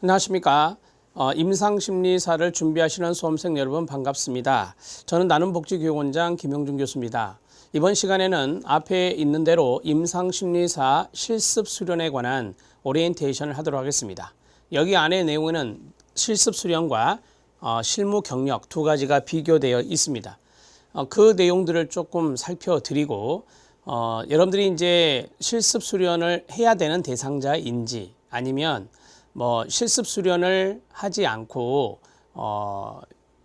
안녕하십니까. 어, 임상심리사를 준비하시는 수험생 여러분 반갑습니다. 저는 나눔복지교육원장 김영준 교수입니다. 이번 시간에는 앞에 있는 대로 임상심리사 실습 수련에 관한 오리엔테이션을 하도록 하겠습니다. 여기 안에 내용에는 실습 수련과 어, 실무 경력 두 가지가 비교되어 있습니다. 어, 그 내용들을 조금 살펴드리고 어, 여러분들이 이제 실습 수련을 해야 되는 대상자인지 아니면 뭐 실습 수련을 하지 않고 어,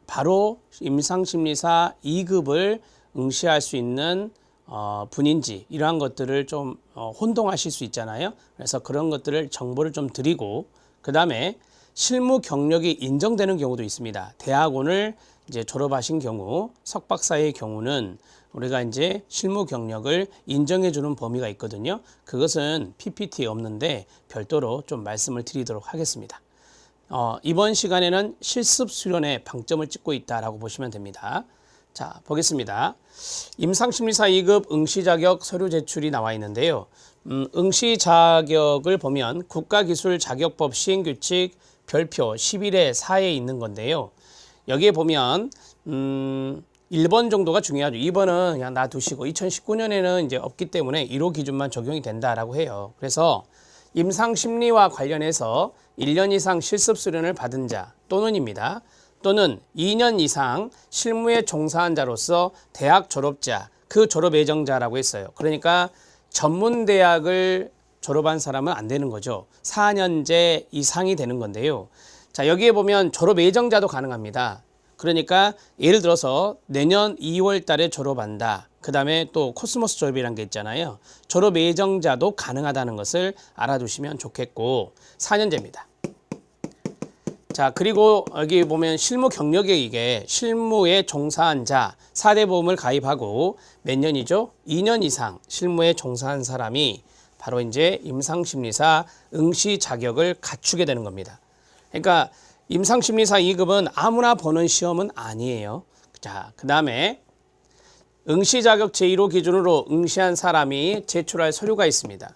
바로 임상 심리사 2급을 응시할 수 있는 어, 분인지 이러한 것들을 좀 어, 혼동하실 수 있잖아요. 그래서 그런 것들을 정보를 좀 드리고 그 다음에 실무 경력이 인정되는 경우도 있습니다. 대학원을 이제 졸업하신 경우 석박사의 경우는 우리가 이제 실무 경력을 인정해 주는 범위가 있거든요. 그것은 PPT에 없는데 별도로 좀 말씀을 드리도록 하겠습니다. 어, 이번 시간에는 실습 수련에 방점을 찍고 있다라고 보시면 됩니다. 자, 보겠습니다. 임상심리사 2급 응시 자격 서류 제출이 나와 있는데요. 음, 응시 자격을 보면 국가기술 자격법 시행규칙 별표 11의 4에 있는 건데요. 여기에 보면 음, 1번 정도가 중요하죠. 2번은 그냥 놔두시고 2019년에는 이제 없기 때문에 1호 기준만 적용이 된다라고 해요. 그래서 임상 심리와 관련해서 1년 이상 실습 수련을 받은 자 또는입니다. 또는 2년 이상 실무에 종사한 자로서 대학 졸업자, 그 졸업 예정자라고 했어요. 그러니까 전문 대학을 졸업한 사람은 안 되는 거죠. 4년제 이상이 되는 건데요. 자, 여기에 보면 졸업 예정자도 가능합니다. 그러니까 예를 들어서 내년 2월 달에 졸업한다. 그 다음에 또 코스모스 졸업이라는 게 있잖아요. 졸업 예정자도 가능하다는 것을 알아두시면 좋겠고 4년제입니다. 자, 그리고 여기 보면 실무 경력에 이게 실무에 종사한 자, 4대 보험을 가입하고 몇 년이죠? 2년 이상 실무에 종사한 사람이 바로 이제 임상심리사 응시 자격을 갖추게 되는 겁니다. 그러니까 임상심리사 2급은 아무나 보는 시험은 아니에요. 자, 그 다음에 응시 자격 제1호 기준으로 응시한 사람이 제출할 서류가 있습니다.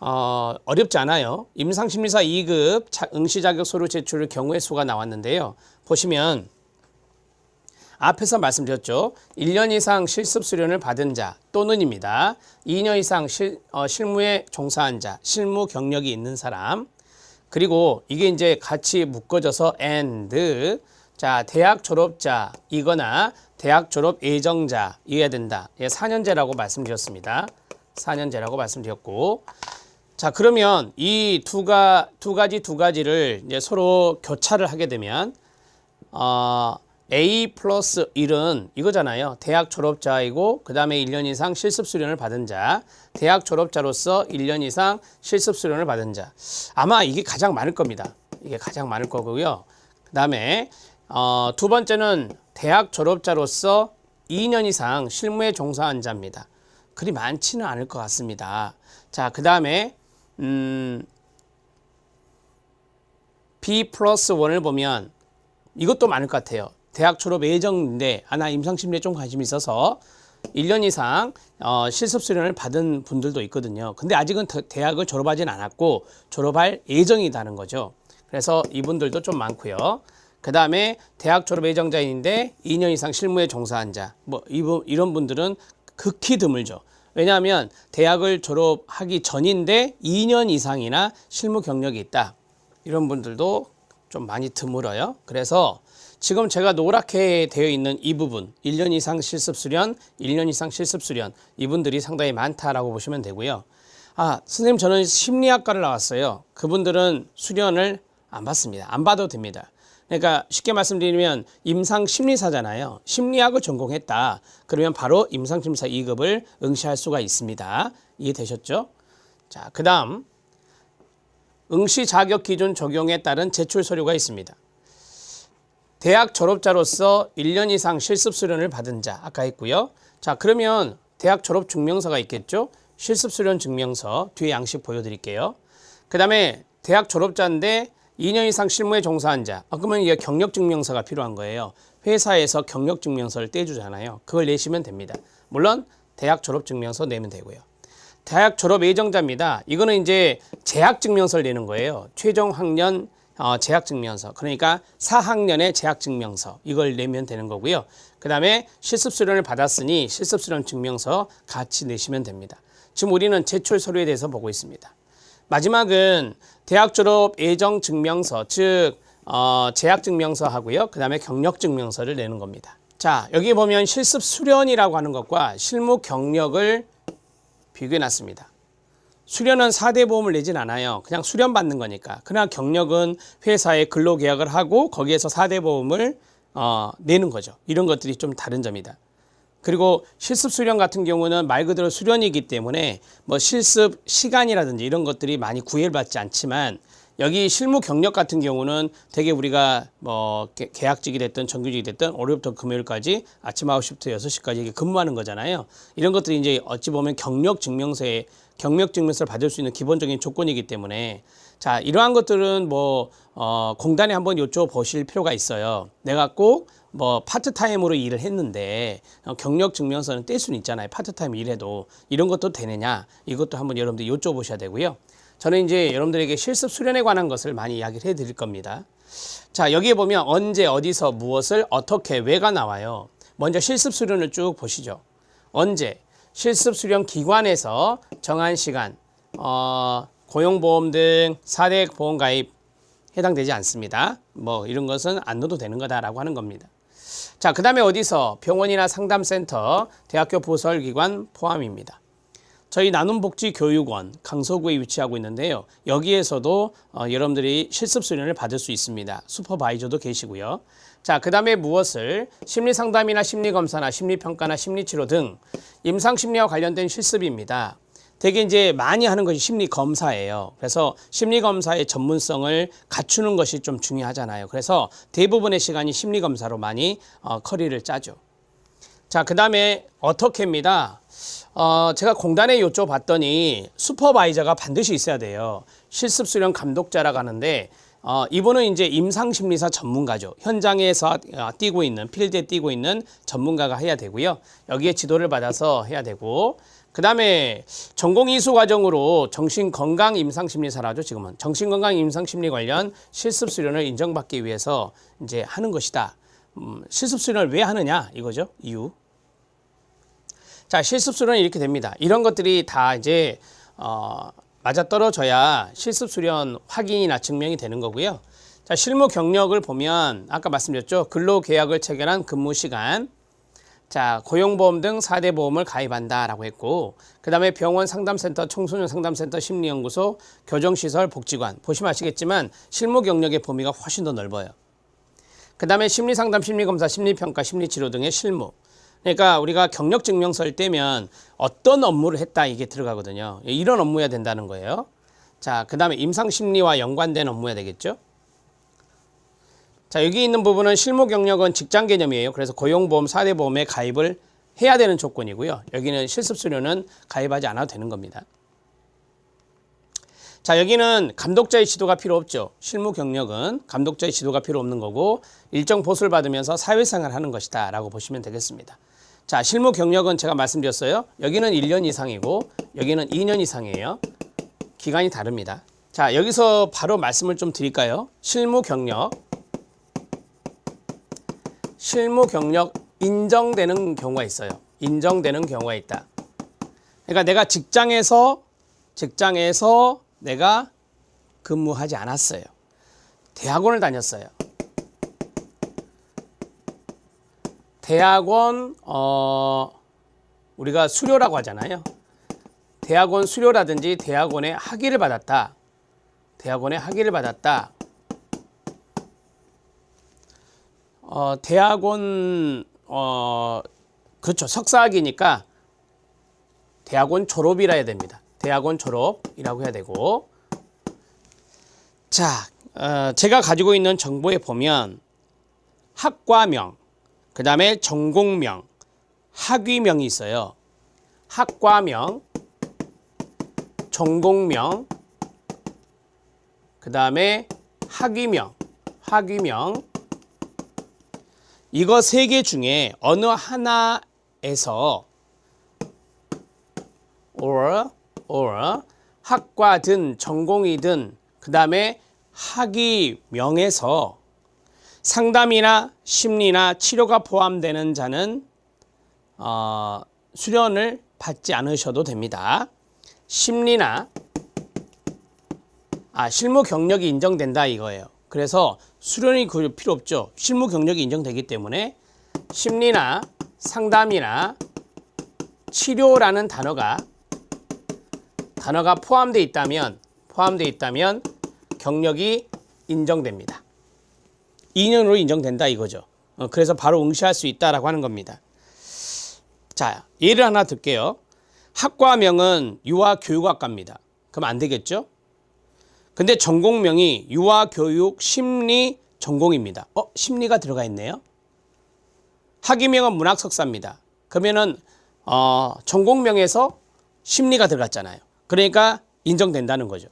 어, 어렵지 않아요. 임상심리사 2급 응시 자격 서류 제출 경우의 수가 나왔는데요. 보시면 앞에서 말씀드렸죠. 1년 이상 실습 수련을 받은 자 또는입니다. 2년 이상 실, 어, 실무에 종사한 자, 실무 경력이 있는 사람. 그리고 이게 이제 같이 묶어져서 and 자 대학 졸업자 이거나 대학 졸업 예정자 이어야 된다. 예, 4년제라고 말씀드렸습니다. 4년제라고 말씀드렸고 자 그러면 이 두가 두 가지 두 가지를 이제 서로 교차를 하게 되면 어, A 플러스 1은 이거잖아요. 대학 졸업자이고 그 다음에 1년 이상 실습 수련을 받은 자. 대학 졸업자로서 1년 이상 실습 수련을 받은 자. 아마 이게 가장 많을 겁니다. 이게 가장 많을 거고요. 그 다음에 어, 두 번째는 대학 졸업자로서 2년 이상 실무에 종사한 자입니다. 그리 많지는 않을 것 같습니다. 자, 그 다음에 음, B 플러스 1을 보면 이것도 많을 것 같아요. 대학 졸업 예정인데 아나 임상심리에 좀 관심이 있어서 1년 이상 어, 실습 수련을 받은 분들도 있거든요. 근데 아직은 대학을 졸업하진 않았고 졸업할 예정이라는 거죠. 그래서 이분들도 좀 많고요. 그 다음에 대학 졸업 예정자인데 2년 이상 실무에 종사한 자, 뭐 이런 분들은 극히 드물죠. 왜냐하면 대학을 졸업하기 전인데 2년 이상이나 실무 경력이 있다. 이런 분들도 좀 많이 드물어요. 그래서 지금 제가 노랗게 되어 있는 이 부분 1년 이상 실습 수련, 1년 이상 실습 수련 이분들이 상당히 많다라고 보시면 되고요. 아, 선생님 저는 심리학과를 나왔어요. 그분들은 수련을 안 받습니다. 안 받아도 됩니다. 그러니까 쉽게 말씀드리면 임상 심리사잖아요. 심리학을 전공했다. 그러면 바로 임상 심리사 2급을 응시할 수가 있습니다. 이해되셨죠? 자, 그다음 응시 자격 기준 적용에 따른 제출 서류가 있습니다. 대학 졸업자로서 1년 이상 실습 수련을 받은 자 아까 했고요. 자 그러면 대학 졸업 증명서가 있겠죠. 실습 수련 증명서 뒤에 양식 보여드릴게요. 그 다음에 대학 졸업자인데 2년 이상 실무에 종사한 자. 아, 그러면 이게 경력 증명서가 필요한 거예요. 회사에서 경력 증명서를 떼주잖아요. 그걸 내시면 됩니다. 물론 대학 졸업 증명서 내면 되고요. 대학 졸업 예정자입니다. 이거는 이제 재학 증명서를 내는 거예요. 최종 학년 어, 재학증명서 그러니까 4학년의 재학증명서 이걸 내면 되는 거고요. 그 다음에 실습수련을 받았으니 실습수련 증명서 같이 내시면 됩니다. 지금 우리는 제출 서류에 대해서 보고 있습니다. 마지막은 대학 졸업 예정 증명서 즉 어, 재학 증명서 하고요. 그 다음에 경력 증명서를 내는 겁니다. 자 여기 보면 실습 수련이라고 하는 것과 실무 경력을 비교해 놨습니다. 수련은 4대 보험을 내진 않아요. 그냥 수련 받는 거니까. 그러나 경력은 회사에 근로 계약을 하고 거기에서 4대 보험을 어, 내는 거죠. 이런 것들이 좀 다른 점이다. 그리고 실습 수련 같은 경우는 말 그대로 수련이기 때문에 뭐 실습 시간이라든지 이런 것들이 많이 구애받지 않지만 여기 실무 경력 같은 경우는 되게 우리가 뭐 계- 계약직이 됐든 정규직이 됐든 월요일부터 금요일까지 아침 9시부터 6시까지 이게 근무하는 거잖아요. 이런 것들이 이제 어찌 보면 경력 증명서에 경력 증명서를 받을 수 있는 기본적인 조건이기 때문에 자 이러한 것들은 뭐 어, 공단에 한번 여쭤보실 필요가 있어요. 내가 꼭 뭐 파트타임으로 일을 했는데 어, 경력 증명서는 뗄 수는 있잖아요. 파트타임 일해도 이런 것도 되느냐 이것도 한번 여러분들 여쭤보셔야 되고요. 저는 이제 여러분들에게 실습 수련에 관한 것을 많이 이야기를 해드릴 겁니다. 자 여기에 보면 언제 어디서 무엇을 어떻게 왜가 나와요. 먼저 실습 수련을 쭉 보시죠. 언제 실습 수련 기관에서 정한 시간 어, 고용보험 등 4대 보험 가입 해당되지 않습니다. 뭐 이런 것은 안 넣어도 되는 거다라고 하는 겁니다. 자, 그 다음에 어디서 병원이나 상담센터, 대학교 부설기관 포함입니다. 저희 나눔복지교육원 강서구에 위치하고 있는데요. 여기에서도 어, 여러분들이 실습 수련을 받을 수 있습니다. 슈퍼바이저도 계시고요. 자, 그 다음에 무엇을 심리상담이나 심리검사나 심리평가나 심리치료 등 임상심리와 관련된 실습입니다. 되게 이제 많이 하는 것이 심리 검사예요. 그래서 심리 검사의 전문성을 갖추는 것이 좀 중요하잖아요. 그래서 대부분의 시간이 심리 검사로 많이 어, 커리를 짜죠. 자, 그 다음에 어떻게입니다. 어, 제가 공단에 여쭤봤더니 슈퍼바이저가 반드시 있어야 돼요. 실습 수련 감독자라고 하는데 어, 이분은 이제 임상 심리사 전문가죠. 현장에서 어, 뛰고 있는 필드에 뛰고 있는 전문가가 해야 되고요. 여기에 지도를 받아서 해야 되고 그 다음에 전공 이수 과정으로 정신건강 임상심리사라죠 지금은 정신건강 임상심리 관련 실습 수련을 인정받기 위해서 이제 하는 것이다. 음, 실습 수련을 왜 하느냐 이거죠 이유. 자 실습 수련은 이렇게 됩니다. 이런 것들이 다 이제 어, 맞아 떨어져야 실습 수련 확인이나 증명이 되는 거고요. 자 실무 경력을 보면 아까 말씀드렸죠 근로 계약을 체결한 근무 시간. 자, 고용보험 등 4대 보험을 가입한다라고 했고, 그 다음에 병원 상담센터, 청소년 상담센터, 심리연구소, 교정시설, 복지관. 보시면 아시겠지만 실무 경력의 범위가 훨씬 더 넓어요. 그 다음에 심리상담, 심리검사, 심리평가, 심리치료 등의 실무. 그러니까 우리가 경력 증명서를 떼면 어떤 업무를 했다 이게 들어가거든요. 이런 업무여야 된다는 거예요. 자, 그 다음에 임상 심리와 연관된 업무여야 되겠죠. 자, 여기 있는 부분은 실무 경력은 직장 개념이에요. 그래서 고용보험, 4대 보험에 가입을 해야 되는 조건이고요. 여기는 실습 수료는 가입하지 않아도 되는 겁니다. 자, 여기는 감독자의 지도가 필요 없죠. 실무 경력은 감독자의 지도가 필요 없는 거고 일정 보수를 받으면서 사회생활 하는 것이다 라고 보시면 되겠습니다. 자, 실무 경력은 제가 말씀드렸어요. 여기는 1년 이상이고 여기는 2년 이상이에요. 기간이 다릅니다. 자, 여기서 바로 말씀을 좀 드릴까요? 실무 경력. 실무 경력 인정되는 경우가 있어요. 인정되는 경우가 있다. 그러니까 내가 직장에서 직장에서 내가 근무하지 않았어요. 대학원을 다녔어요. 대학원 어 우리가 수료라고 하잖아요. 대학원 수료라든지 대학원에 학위를 받았다. 대학원에 학위를 받았다. 어, 대학원 어 그렇죠 석사학위니까 대학원 졸업이라 해야 됩니다. 대학원 졸업이라고 해야 되고 자 어, 제가 가지고 있는 정보에 보면 학과명 그 다음에 전공명 학위명이 있어요. 학과명 전공명 그 다음에 학위명 학위명 이거 세 개 중에 어느 하나에서 or or 학과든 전공이든 그 다음에 학위명에서 상담이나 심리나 치료가 포함되는 자는 어, 수련을 받지 않으셔도 됩니다. 심리나 아 실무 경력이 인정된다 이거예요. 그래서 수련이 그 필요 없죠. 실무 경력이 인정되기 때문에 심리나 상담이나 치료라는 단어가 단어가 포함되어 있다면 포함되어 있다면 경력이 인정됩니다. 2년으로 인정된다 이거죠. 어, 그래서 바로 응시할 수 있다라고 하는 겁니다. 자, 예를 하나 들게요. 학과명은 유아교육학과입니다. 그럼 안 되겠죠? 근데 전공명이 유아교육 심리 전공입니다. 어, 심리가 들어가 있네요. 학위명은 문학석사입니다. 그러면은 어, 전공명에서 심리가 들어갔잖아요. 그러니까 인정된다는 거죠.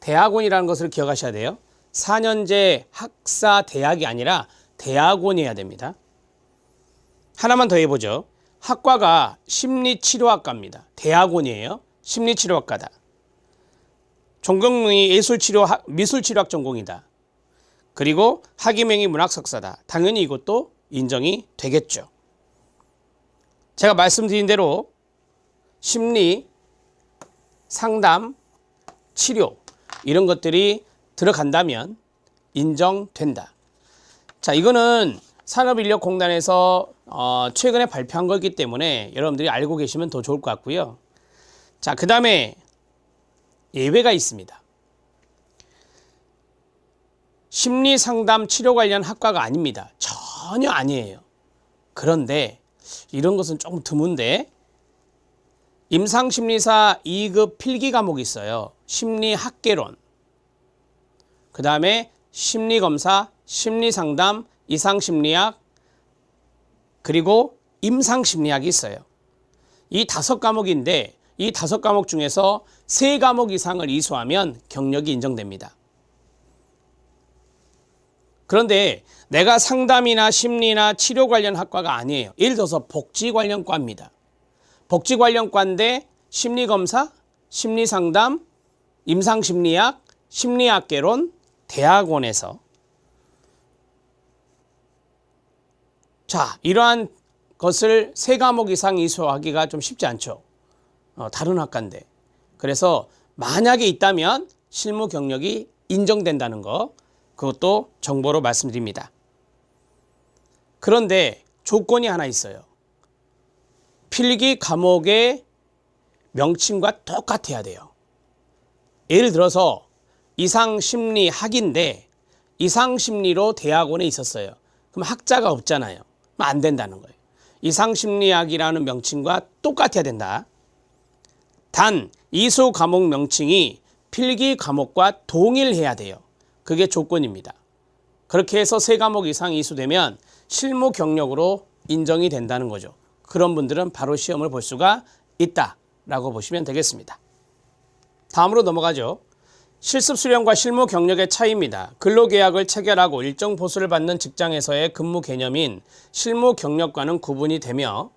대학원이라는 것을 기억하셔야 돼요. 4년제 학사 대학이 아니라 대학원이어야 됩니다. 하나만 더 해보죠. 학과가 심리치료학과입니다. 대학원이에요. 심리치료학과다. 전공명이 예술치료 미술치료학 전공이다. 그리고 학위명이 문학석사다. 당연히 이것도 인정이 되겠죠. 제가 말씀드린 대로 심리, 상담, 치료 이런 것들이 들어간다면 인정된다. 자, 이거는 산업인력공단에서 어, 최근에 발표한 거기 때문에 여러분들이 알고 계시면 더 좋을 것 같고요. 자, 그 다음에 예외가 있습니다. 심리 상담 치료 관련 학과가 아닙니다. 전혀 아니에요. 그런데 이런 것은 조금 드문데 임상심리사 2급 필기 과목이 있어요. 심리학개론. 그 다음에 심리검사, 심리상담, 이상심리학, 그리고 임상심리학이 있어요. 이 다섯 과목인데 이 다섯 과목 중에서 세 과목 이상을 이수하면 경력이 인정됩니다. 그런데 내가 상담이나 심리나 치료 관련 학과가 아니에요. 예를 들어서 복지 관련 과입니다. 복지 관련 과인데 심리검사, 심리상담, 임상심리학, 심리학개론, 대학원에서 자 이러한 것을 세 과목 이상 이수하기가 좀 쉽지 않죠. 어, 다른 학과인데 그래서 만약에 있다면 실무 경력이 인정된다는 거 그것도 정보로 말씀드립니다. 그런데 조건이 하나 있어요. 필기 과목의 명칭과 똑같아야 돼요. 예를 들어서 이상심리학인데 이상심리로 대학원에 있었어요. 그럼 학자가 없잖아요. 그럼 안 된다는 거예요. 이상심리학이라는 명칭과 똑같아야 된다. 단 이수 과목 명칭이 필기 과목과 동일해야 돼요. 그게 조건입니다. 그렇게 해서 세 과목 이상 이수되면 실무 경력으로 인정이 된다는 거죠. 그런 분들은 바로 시험을 볼 수가 있다라고 보시면 되겠습니다. 다음으로 넘어가죠. 실습 수련과 실무 경력의 차이입니다. 근로계약을 체결하고 일정 보수를 받는 직장에서의 근무 개념인 실무 경력과는 구분이 되며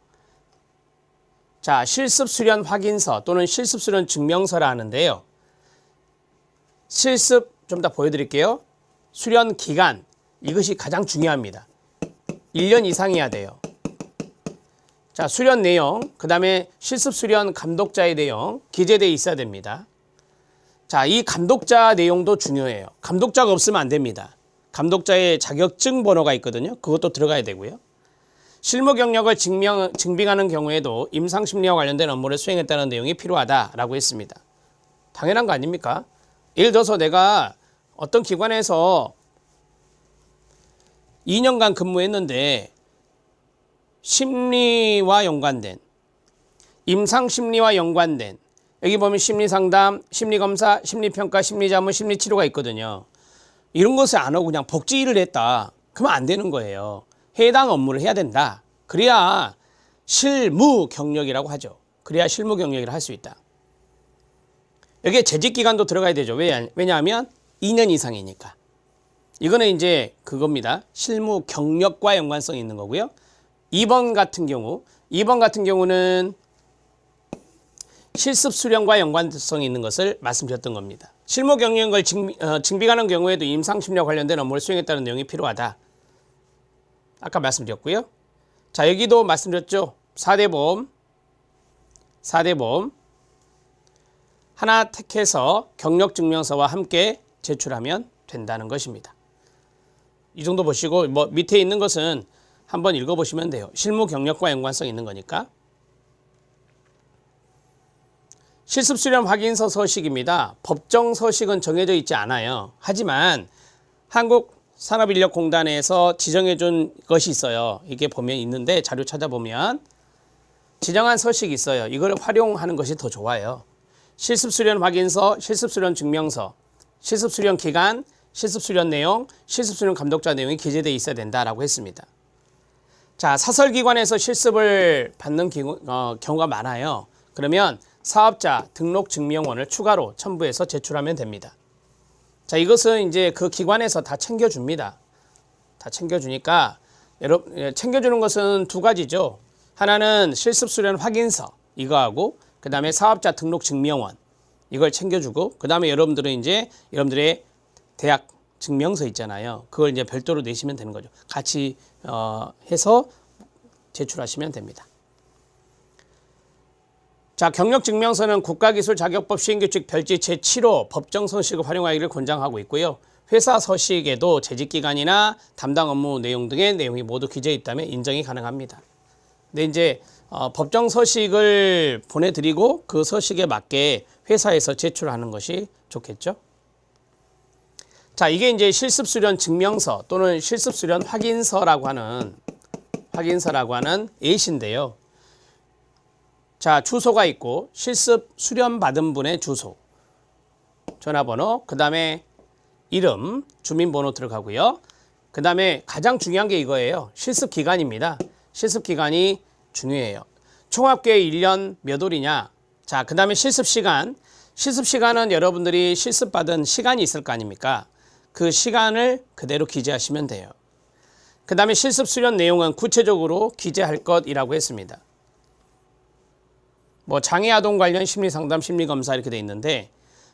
자, 실습 수련 확인서 또는 실습 수련 증명서라 하는데요. 실습 좀 더 보여드릴게요. 수련 기간 이것이 가장 중요합니다. 1년 이상이어야 돼요. 자, 수련 내용, 그 다음에 실습 수련 감독자의 내용 기재되어 있어야 됩니다. 자, 이 감독자 내용도 중요해요. 감독자가 없으면 안 됩니다. 감독자의 자격증 번호가 있거든요. 그것도 들어가야 되고요. 실무 경력을 증명, 증빙하는 경우에도 임상 심리와 관련된 업무를 수행했다는 내용이 필요하다라고 했습니다. 당연한 거 아닙니까? 예를 들어서 내가 어떤 기관에서 2년간 근무했는데 심리와 연관된 임상 심리와 연관된 여기 보면 심리상담, 심리검사, 심리평가, 심리자문, 심리치료가 있거든요. 이런 것을 안 하고 그냥 복지 일을 했다. 그러면 안 되는 거예요. 해당 업무를 해야 된다. 그래야 실무 경력이라고 하죠. 그래야 실무 경력이라 할 수 있다. 여기에 재직 기간도 들어가야 되죠. 왜? 왜냐하면 2년 이상이니까. 이거는 이제 그겁니다. 실무 경력과 연관성이 있는 거고요. 2번 같은 경우, 2번 같은 경우는 실습 수련과 연관성이 있는 것을 말씀드렸던 겁니다. 실무 경력을 증, 어, 증빙하는 경우에도 임상심리와 관련된 업무를 수행했다는 내용이 필요하다. 아까 말씀드렸고요. 자, 여기도 말씀드렸죠. 4대 보험, 4대 보험 하나 택해서 경력 증명서와 함께 제출하면 된다는 것입니다. 이 정도 보시고 뭐 밑에 있는 것은 한번 읽어보시면 돼요. 실무 경력과 연관성 있는 거니까. 실습 수련 확인서 서식입니다. 법정 서식은 정해져 있지 않아요. 하지만 한국 산업인력공단에서 지정해 준 것이 있어요. 이게 보면 있는데 자료 찾아보면 지정한 서식이 있어요. 이걸 활용하는 것이 더 좋아요. 실습 수련 확인서, 실습 수련 증명서, 실습 수련 기간, 실습 수련 내용, 실습 수련 감독자 내용이 기재되어 있어야 된다라고 했습니다. 자, 사설기관에서 실습을 받는 기구, 어, 경우가 많아요. 그러면 사업자 등록 증명원을 추가로 첨부해서 제출하면 됩니다. 자, 이것은 이제 그 기관에서 다 챙겨줍니다. 다 챙겨주니까 여러분 예, 챙겨주는 것은 두 가지죠. 하나는 실습 수련 확인서 이거하고 그 다음에 사업자 등록 증명원 이걸 챙겨주고 그 다음에 여러분들은 이제 여러분들의 대학 증명서 있잖아요. 그걸 이제 별도로 내시면 되는 거죠. 같이 어, 해서 제출하시면 됩니다. 자, 경력증명서는 국가기술자격법 시행규칙 별지 제7호 법정 서식을 활용하기를 권장하고 있고요. 회사 서식에도 재직기간이나 담당 업무 내용 등의 내용이 모두 기재해 있다면 인정이 가능합니다. 근데 이제 어, 법정 서식을 보내드리고 그 서식에 맞게 회사에서 제출하는 것이 좋겠죠. 자, 이게 이제 실습 수련 증명서 또는 실습 수련 확인서라고 하는 확인서라고 하는 A인데요. 자, 주소가 있고 실습 수련 받은 분의 주소, 전화번호, 그 다음에 이름, 주민번호 들어가고요. 그 다음에 가장 중요한 게 이거예요. 실습 기간입니다. 실습 기간이 중요해요. 총합계 1년 몇 월이냐? 자, 그 다음에 실습 시간. 실습 시간은 여러분들이 실습 받은 시간이 있을 거 아닙니까? 그 시간을 그대로 기재하시면 돼요. 그 다음에 실습 수련 내용은 구체적으로 기재할 것이라고 했습니다. 뭐 장애 아동 관련 심리 상담, 심리 검사 이렇게 돼 있는데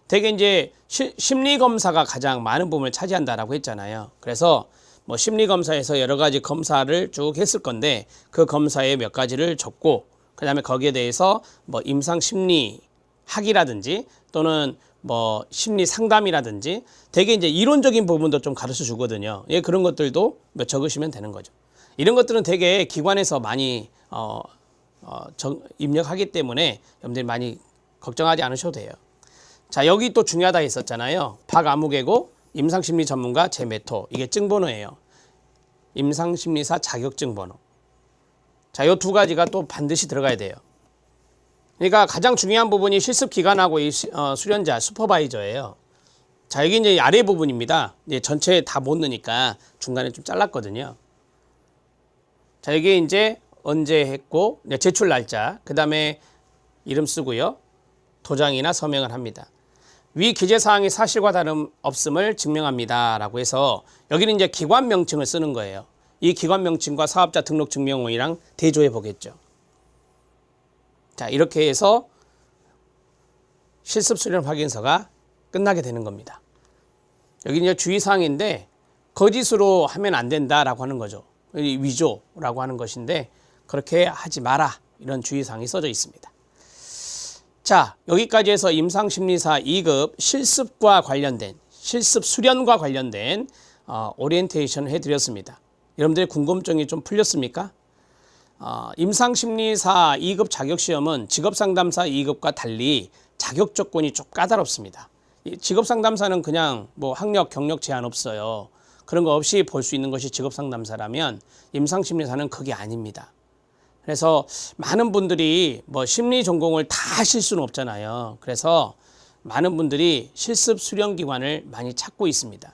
되게 이제 시, 심리 검사가 가장 많은 부분을 차지한다라고 했잖아요. 그래서 뭐 심리 검사에서 여러 가지 검사를 쭉 했을 건데 그 검사에 몇 가지를 적고 그다음에 거기에 대해서 뭐 임상 심리 학이라든지 또는 뭐 심리 상담이라든지 되게 이제 이론적인 부분도 좀 가르쳐 주거든요. 예, 그런 것들도 몇 적으시면 되는 거죠. 이런 것들은 되게 기관에서 많이 어, 어, 정, 입력하기 때문에 여러분들이 많이 걱정하지 않으셔도 돼요. 자, 여기 또 중요하다 했었잖아요. 박아무개고 임상심리 전문가 제메토 이게 증번호예요. 임상심리사 자격증 번호. 자, 이 두 가지가 또 반드시 들어가야 돼요. 그러니까 가장 중요한 부분이 실습 기간하고 이 수- 어, 수련자 슈퍼바이저예요. 자, 여기 이제 아래 부분입니다. 이제 전체 다못 넣으니까 중간에 좀 잘랐거든요. 자, 여기 이제 언제 했고 이제 제출 날짜, 그 다음에 이름 쓰고요. 도장이나 서명을 합니다. 위 기재 사항이 사실과 다름 없음을 증명합니다 라고 해서 여기는 이제 기관 명칭을 쓰는 거예요. 이 기관 명칭과 사업자 등록 증명원이랑 대조해 보겠죠. 자, 이렇게 해서 실습 수련 확인서가 끝나게 되는 겁니다. 여기 이제 주의사항인데 거짓으로 하면 안 된다라고 하는 거죠. 이 위조라고 하는 것인데 그렇게 하지 마라 이런 주의사항이 써져 있습니다. 자, 여기까지 해서 임상심리사 2급 실습과 관련된 실습 수련과 관련된 어, 오리엔테이션을 해드렸습니다. 여러분들의 궁금증이 좀 풀렸습니까? 어, 임상심리사 2급 자격시험은 직업상담사 2급과 달리 자격 조건이 좀 까다롭습니다. 이 직업상담사는 그냥 뭐 학력, 경력 제한 없어요. 그런 거 없이 볼 수 있는 것이 직업상담사라면 임상심리사는 그게 아닙니다. 그래서 많은 분들이 뭐 심리 전공을 다 하실 수는 없잖아요. 그래서 많은 분들이 실습 수련 기관을 많이 찾고 있습니다.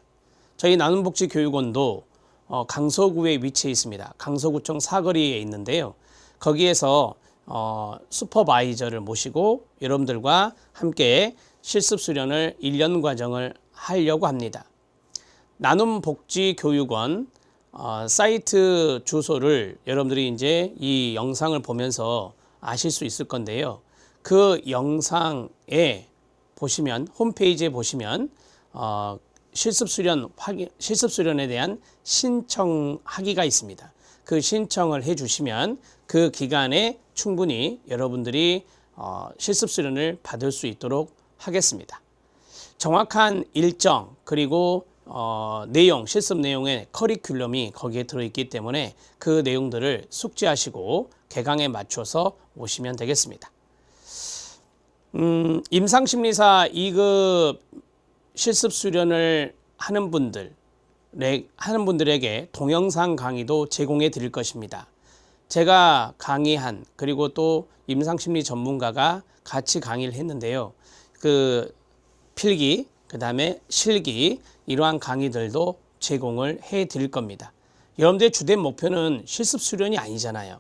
저희 나눔복지교육원도 어, 강서구에 위치해 있습니다. 강서구청 사거리에 있는데요. 거기에서 어, 슈퍼바이저를 모시고 여러분들과 함께 실습 수련을 1년 과정을 하려고 합니다. 나눔복지교육원 어, 사이트 주소를 여러분들이 이제 이 영상을 보면서 아실 수 있을 건데요. 그 영상에 보시면 홈페이지에 보시면 어, 실습 수련 확인 실습 수련에 대한 신청 하기가 있습니다. 그 신청을 해 주시면 그 기간에 충분히 여러분들이 어, 실습 수련을 받을 수 있도록 하겠습니다. 정확한 일정 그리고 어, 내용 실습 내용의 커리큘럼이 거기에 들어있기 때문에 그 내용들을 숙지하시고 개강에 맞춰서 오시면 되겠습니다. 음, 임상심리사 2급 실습 수련을 하는 분들 하는 분들에게 동영상 강의도 제공해 드릴 것입니다. 제가 강의한 그리고 또 임상심리 전문가가 같이 강의를 했는데요. 그 필기, 그 다음에 실기 이러한 강의들도 제공을 해 드릴 겁니다. 여러분들의 주된 목표는 실습 수련이 아니잖아요.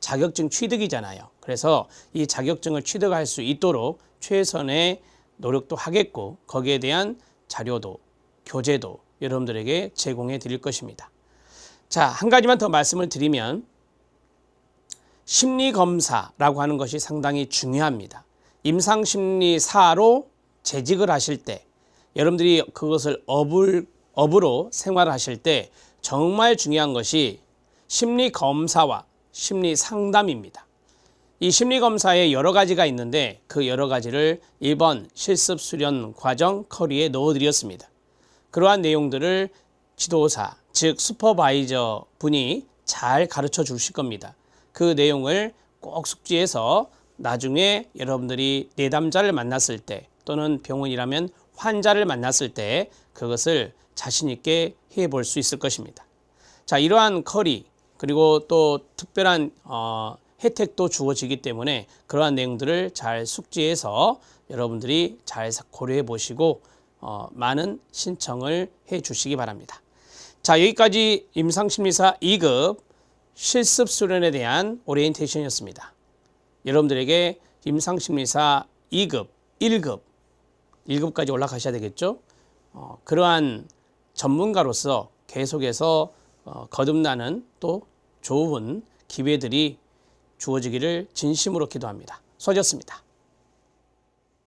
자격증 취득이잖아요. 그래서 이 자격증을 취득할 수 있도록 최선의 노력도 하겠고 거기에 대한 자료도 교재도 여러분들에게 제공해 드릴 것입니다. 자, 한 가지만 더 말씀을 드리면 심리 검사라고 하는 것이 상당히 중요합니다. 임상 심리사로 재직을 하실 때 여러분들이 그것을 업을 업으로 생활하실 때 정말 중요한 것이 심리 검사와 심리 상담입니다. 이 심리 검사에 여러 가지가 있는데 그 여러 가지를 1번 실습 수련 과정 커리에 넣어 드렸습니다. 그러한 내용들을 지도사, 즉 슈퍼바이저 분이 잘 가르쳐 주실 겁니다. 그 내용을 꼭 숙지해서 나중에 여러분들이 내담자를 만났을 때 또는 병원이라면 환자를 만났을 때 그것을 자신 있게 해볼 수 있을 것입니다. 자, 이러한 커리 그리고 또 특별한 어, 혜택도 주어지기 때문에 그러한 내용들을 잘 숙지해서 여러분들이 잘 고려해 보시고 어, 많은 신청을 해 주시기 바랍니다. 자, 여기까지 임상심리사 2급 실습 수련에 대한 오리엔테이션이었습니다. 여러분들에게 임상심리사 2급, 1급, 1급까지 올라가셔야 되겠죠? 어, 그러한 전문가로서 계속해서 어, 거듭나는 또 좋은 기회들이 주어지기를 진심으로 기도합니다. 수고하셨습니다.